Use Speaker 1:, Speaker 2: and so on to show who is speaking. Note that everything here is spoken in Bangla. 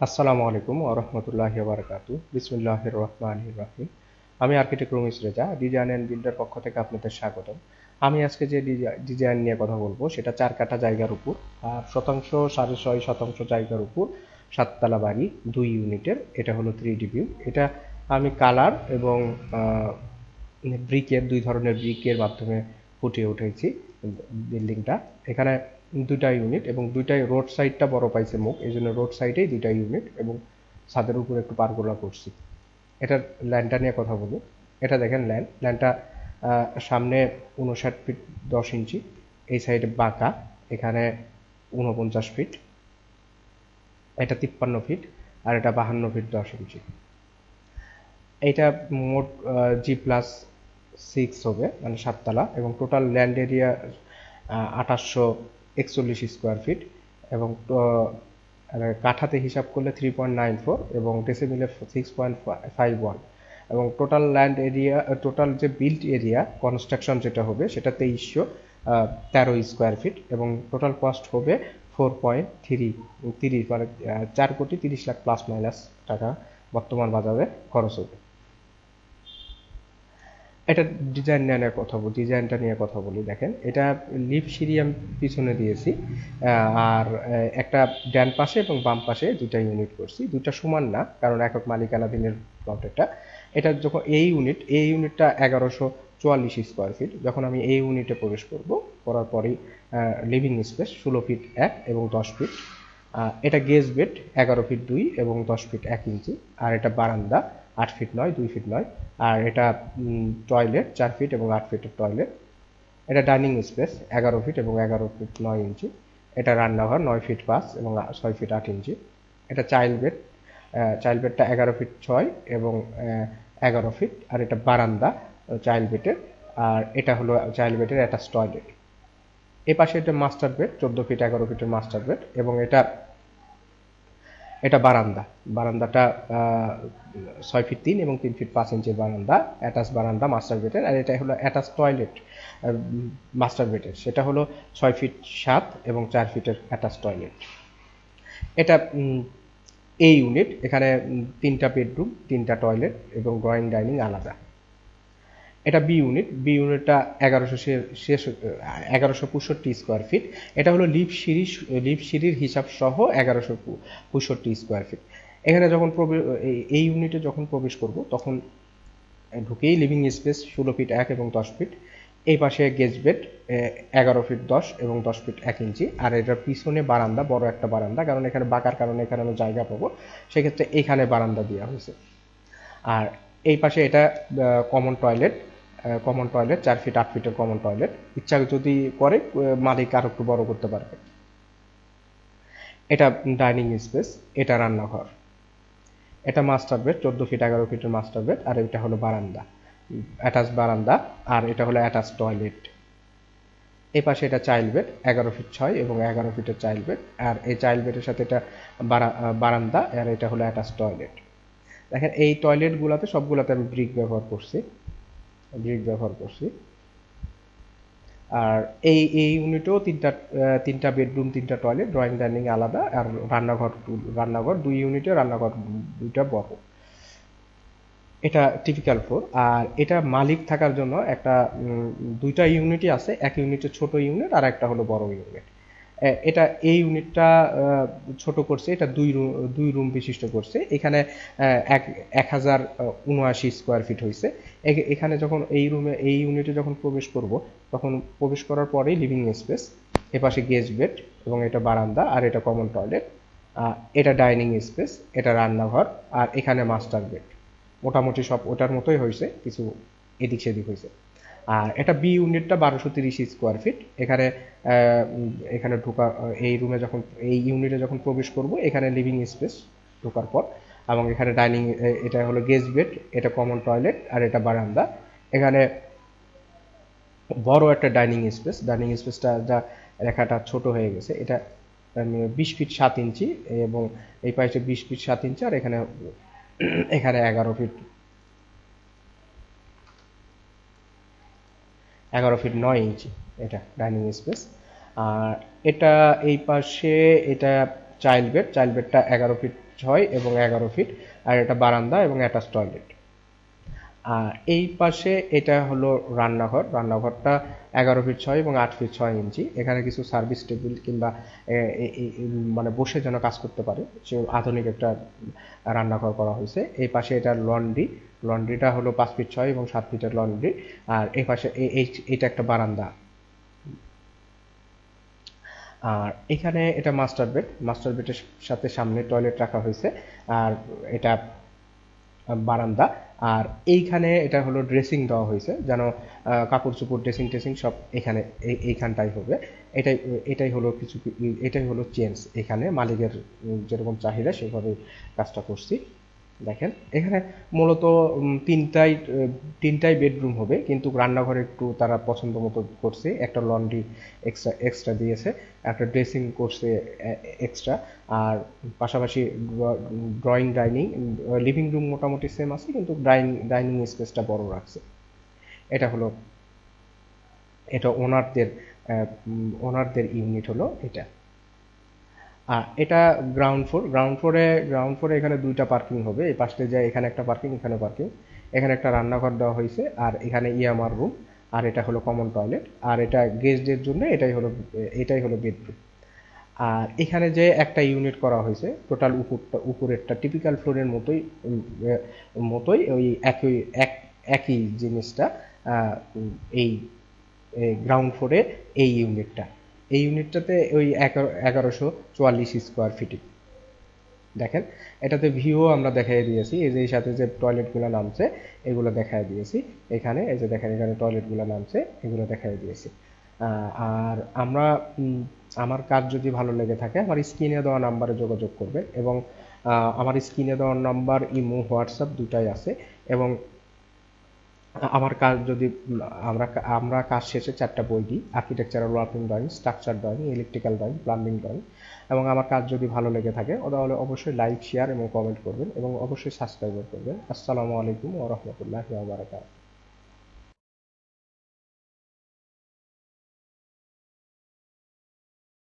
Speaker 1: আসসালামু আলাইকুম ওরহমতুল্লাহি বারকাতু বিসমুল্লাহ রহমান রাহিম। আমি architect Ramis Reza, design and builder পক্ষ থেকে আপনাদের স্বাগতম। আমি আজকে যে ডিজাইন নিয়ে কথা বলব, সেটা চার কাটা জায়গার উপর। আর শতাংশ, সাড়ে ছয় শতাংশ জায়গার উপর সাততলা বাড়ি, দুই ইউনিটের, এটা হলো থ্রি ডি ভিউ এটা আমি কালার এবং ব্রিকের দুই ধরনের ব্রিকের মাধ্যমে ফুটিয়ে উঠেছি বিল্ডিংটা এখানে দুটা ইউনিট এবং দুইটাই রোড সাইডটা বড় পাইছে মুখ, এই জন্য রোড সাইডেই দুইটা ইউনিট এবং ছাদের উপরে একটু পারগোলা করছি। এটার ল্যান্ডটা নিয়ে কথা বলি। এটা দেখেন ল্যান্ড ল্যান্ডটা সামনে উনষাট ফিট দশ ইঞ্চি, এই সাইডে বাঁকা, এখানে উনপঞ্চাশ ফিট এটা তিপ্পান্ন ফিট আর এটা বাহান্ন ফিট দশ ইঞ্চি। এইটা মোট জি প্লাস সিক্স হবে মানে সাততলা এবং টোটাল ল্যান্ড এরিয়া আঠাশশো একচল্লিশ স্কোয়ার ফিট এবং কাঠাতে হিসাব করলে থ্রি পয়েন্ট নাইন ফোর এবং ডেসিমিলে সিক্স পয়েন্ট ফাইভ ওয়ান এবং টোটাল ল্যান্ড এরিয়া টোটাল যে বিল্ড এরিয়া কনস্ট্রাকশন যেটা হবে, সেটা তেইশশো তেরো স্কোয়ার ফিট এবং টোটাল কস্ট হবে ফোর পয়েন্ট থ্রি তিরিশ মানে চার কোটি তিরিশ লাখ প্লাস মাইনাস টাকা বর্তমান বাজারে খরচ হবে। এটা ডিজাইন নিয়ে কথা বলি ডিজাইনটা নিয়ে কথা বলি, দেখেন। এটা লিপ সিঁড়ি আমি পিছনে দিয়েছি আর একটা ডান পাশে এবং বাম পাশে দুটা ইউনিট করছি। দুইটা সমান না, কারণ একক মালিকানাধীনের এটা। এটা যখন এই ইউনিট এই ইউনিটটা এগারোশো চুয়াল্লিশ স্কোয়ার ফিট যখন আমি এই ইউনিটে প্রবেশ করব, করার পরেই লিভিং স্পেস ষোলো ফিট এক এবং দশ ফিট এটা গেজ বেড এগারো ফিট দুই এবং দশ ফিট এক ইঞ্চি। আর এটা বারান্দা আট ফিট নয়, দুই ফিট নয়। আর এটা টয়লেট চার ফিট এবং আট ফিটের টয়লেট এটা ডাইনিং স্পেস এগারো ফিট এবং এগারো ফিট নয় ইঞ্চি। এটা রান্নাঘর, নয় ফিট পাঁচ এবং ছয় ফিট আট ইঞ্চি। এটা চাইল্ড বেড চাইল্ড বেডটা এগারো ফিট ছয় এবং এগারো ফিট। আর এটা বারান্দা চাইল্ড বেডের আর এটা হলো চাইল্ড বেডের অ্যাটাচ টয়লেট এ পাশে এটা মাস্টার বেড চোদ্দ ফিট, এগারো ফিটের মাস্টার বেড এবং এটা এটা বারান্দা। বারান্দাটা ছয় ফিট তিন এবং তিন ফিট পাঁচ ইঞ্চের বারান্দা অ্যাটাচ বারান্দা মাস্টার বেডের আর এটা হলো অ্যাটাচ টয়লেট মাস্টার বেডের সেটা হলো ছয় ফিট সাত এবং চার ফিটের অ্যাটাচ টয়লেট এটা এই ইউনিট এখানে তিনটা বেডরুম তিনটা টয়লেট এবং ড্রয়িং ডাইনিং আলাদা। এটা বি ইউনিট বি ইউনিটটা এগারোশো শেষ, এগারোশো পঁয়ষট্টি স্কোয়ার ফিট এটা হলো লিপ সিঁড়ি লিপ সিঁড়ির হিসাব সহ এগারোশো পঁয়ষট্টি স্কোয়ার ফিট এখানে যখন এই ইউনিটে যখন প্রবেশ করব, তখন ঢুকেই লিভিং স্পেস ষোলো ফিট এক এবং দশ ফিট এই পাশে গেজ বেড এগারো ফিট দশ এবং দশ ফিট এক ইঞ্চি। আর এটার পিছনে বারান্দা, বড় একটা বারান্দা, কারণ এখানে বাঁকার কারণে এখানে আমি জায়গা পাবো। সেক্ষেত্রে এখানে বারান্দা দেওয়া হয়েছে। আর এই পাশে এটা কমন টয়লেট কমন টয়লেট চার ফিট আট ফিটের কমন টয়লেট ইচ্ছা যদি করে মালিক আরও একটু বড় করতে পারবে এটা ডাইনিং স্পেস এটা রান্নাঘর। এটা মাস্টার বেড চোদ্দ ফিট এগারো ফিটের মাস্টার বেড আর এটা হলো বারান্দা। অ্যাটাচ বারান্দা, আর এটা হলো অ্যাটাচ টয়লেট এই পাশে এটা চাইল্ড বেড এগারো ফিট ছয় এবং এগারো ফিটের চাইল্ড বেড আর এই চাইল্ড বেডের সাথে এটা বারান্দা, আর এটা হলো অ্যাটাচ টয়লেট দেখেন, এই টয়লেটগুলোতে সবগুলোতে আমি ব্রিক ব্যবহার করছি। ব্রিক ব্যবহার করছি। আর এই এই ইউনিটেও তিনটা তিনটা বেডরুম, তিনটা টয়লেট, ড্রয়িং, ডাইনিং আলাদা, আর রান্নাঘর রান্নাঘর দুই ইউনিটে রান্নাঘর দুইটা বড়। এটা টিপিক্যাল ফোর আর এটা মালিক থাকার জন্য একটা দুইটা ইউনিটই আছে, এক ইউনিটে ছোট ইউনিট আর একটা হলো বড় ইউনিট। এটা এই ইউনিটটা ছোট করছে, এটা দুই রুম দুই রুম বিশিষ্ট করছে। এখানে এক এক হাজার উনআশি স্কোয়ার ফিট হয়েছে এখানে যখন এই রুমে এই ইউনিটে যখন প্রবেশ করব, তখন প্রবেশ করার পরেই লিভিং স্পেস এপাশে গেস্ট বেড এবং এটা বারান্দা আর এটা কমন টয়লেট এটা ডাইনিং স্পেস এটা রান্নাঘর আর এখানে মাস্টার বেড মোটামুটি সব ওটার মতোই হয়েছে কিছু এদিক সেদিক হয়েছে আর এটা বি ইউনিটটা বারোশো তিরিশ স্কোয়ার ফিট এখানে এখানে ঢোকা, এই রুমে যখন, এই ইউনিটে যখন প্রবেশ করব, এখানে লিভিং স্পেস ঢোকার পর, এবং এখানে ডাইনিং এটা হলো গেস্ট বেড এটা কমন টয়লেট আর এটা বারান্দা। এখানে বড় একটা ডাইনিং স্পেস ডাইনিং স্পেসটা যা রেখাটা ছোট হয়ে গেছে, এটা বিশ ফিট সাত ইঞ্চি, এবং এই পাশে বিশ ফিট সাত ইঞ্চি, আর এখানে এখানে এগারো ফিট এগারো ফিট নয় ইঞ্চি, এটা ডাইনিং স্পেস। আর এটা এই পাশে এটা চাইল্ড বেড, চাইল্ড বেডটা এগারো ফিট ছয় এবং এগারো ফিট, আর এটা বারান্দা এবং অ্যাটাচ টয়লেট। এই পাশে এটা হলো রান্নাঘর। রান্নাঘরটা এগারো ফিট ছয় এবং আট ফিট ছয় ইঞ্চি। এখানে কিছু সার্ভিস টেবিল কিংবা মানে বসে যেন কাজ করতে পারে। সে আধুনিক একটা রান্নাঘর করা হয়েছে। এই পাশে এটা লন্ড্রি। লন্ড্রিটা হলো পাঁচ ফিট ছয় এবং সাত ফিটের লন্ড্রি। আর এই পাশে এটা একটা বারান্দা। আর এখানে এটা মাস্টার বেড। মাস্টার বেডের সাথে সামনে টয়লেট রাখা হয়েছে। আর এটা বারান্দা। আর এইখানে এটা হলো ড্রেসিং দেওয়া হয়েছে, যেন কাপড় চোপড় ড্রেসিং টেসিং সব এখানে, এই- এইখানটাই হবে। এটাই এটাই হলো কিছু, এটাই হলো চেঞ্জ এখানে মালিকের যেরকম চাহিদা সেভাবে কাজটা করছি। দেখেন, এখানে মূলত তিনটাই তিনটাই বেডরুম হবে, কিন্তু রান্নাঘরে একটু তারা পছন্দ মতো করছে, একটা লন্ড্রি এক্সট্রা এক্সট্রা দিয়েছে, একটা ড্রেসিং করছে এক্সট্রা আর পাশাপাশি ড্রয়িং ডাইনিং লিভিং রুম মোটামুটি সেম আছে, কিন্তু ডাইনিং ডাইনিং স্পেসটা বড় রাখছে। এটা হলো, এটা ওনারদের ওনারদের ইউনিট হলো এটা। এটা গ্রাউন্ড ফ্লোর গ্রাউন্ড ফ্লোরে গ্রাউন্ড ফ্লোরে এখানে দুইটা পার্কিং হবে। এই পাশে যায় এখানে একটা পার্কিং এখানে পার্কিং এখানে একটা রান্নাঘর দেওয়া হয়েছে, আর এখানে ইয়ামার রুম আর এটা হলো কমন টয়লেট আর এটা গেস্টদের জন্য এটাই হলো এটাই হলো বেডরুম আর এখানে যে একটা ইউনিট করা হয়েছে টোটাল উপরটা উপরেরটা টিপিক্যাল ফ্লোরের মতোই মতোই ওই একই, এক, একই জিনিসটা এই গ্রাউন্ড ফ্লোরে এই ইউনিটটা এই ইউনিটটাতে ওই এগারো, এগারোশো চুয়াল্লিশ স্কোয়ার ফিটিং দেখেন, এটাতে ভিউ আমরা দেখাই দিয়েছি। এই যে, এই সাথে যে টয়লেটগুলো নামছে, এগুলো দেখাই দিয়েছি। এখানে, এই যে দেখেন, এখানে টয়লেটগুলো নামছে, এগুলো দেখাই দিয়েছি। আর আমরা আমার কাজ যদি ভালো লেগে থাকে, আমার স্ক্রিনে দেওয়া নাম্বারে যোগাযোগ করবেন এবং আমার স্ক্রিনে দেওয়া নাম্বার, ইমো, হোয়াটসঅ্যাপ দুটাই আছে এবং আমার কাজ যদি, আমরা আমরা কাজ শেষে চারটা বই দিই architectural working drawing structure drawing electrical drawing plumbing drawing এবং আমার কাজ যদি ভালো লেগে থাকে, তাহলে অবশ্যই লাইক শেয়ার এবং কমেন্ট করবেন এবং অবশ্যই সাবস্ক্রাইব করবেন। আসসালামু আলাইকুম ওয়া রাহমাতুল্লাহি ওয়া বারাকাতুহু।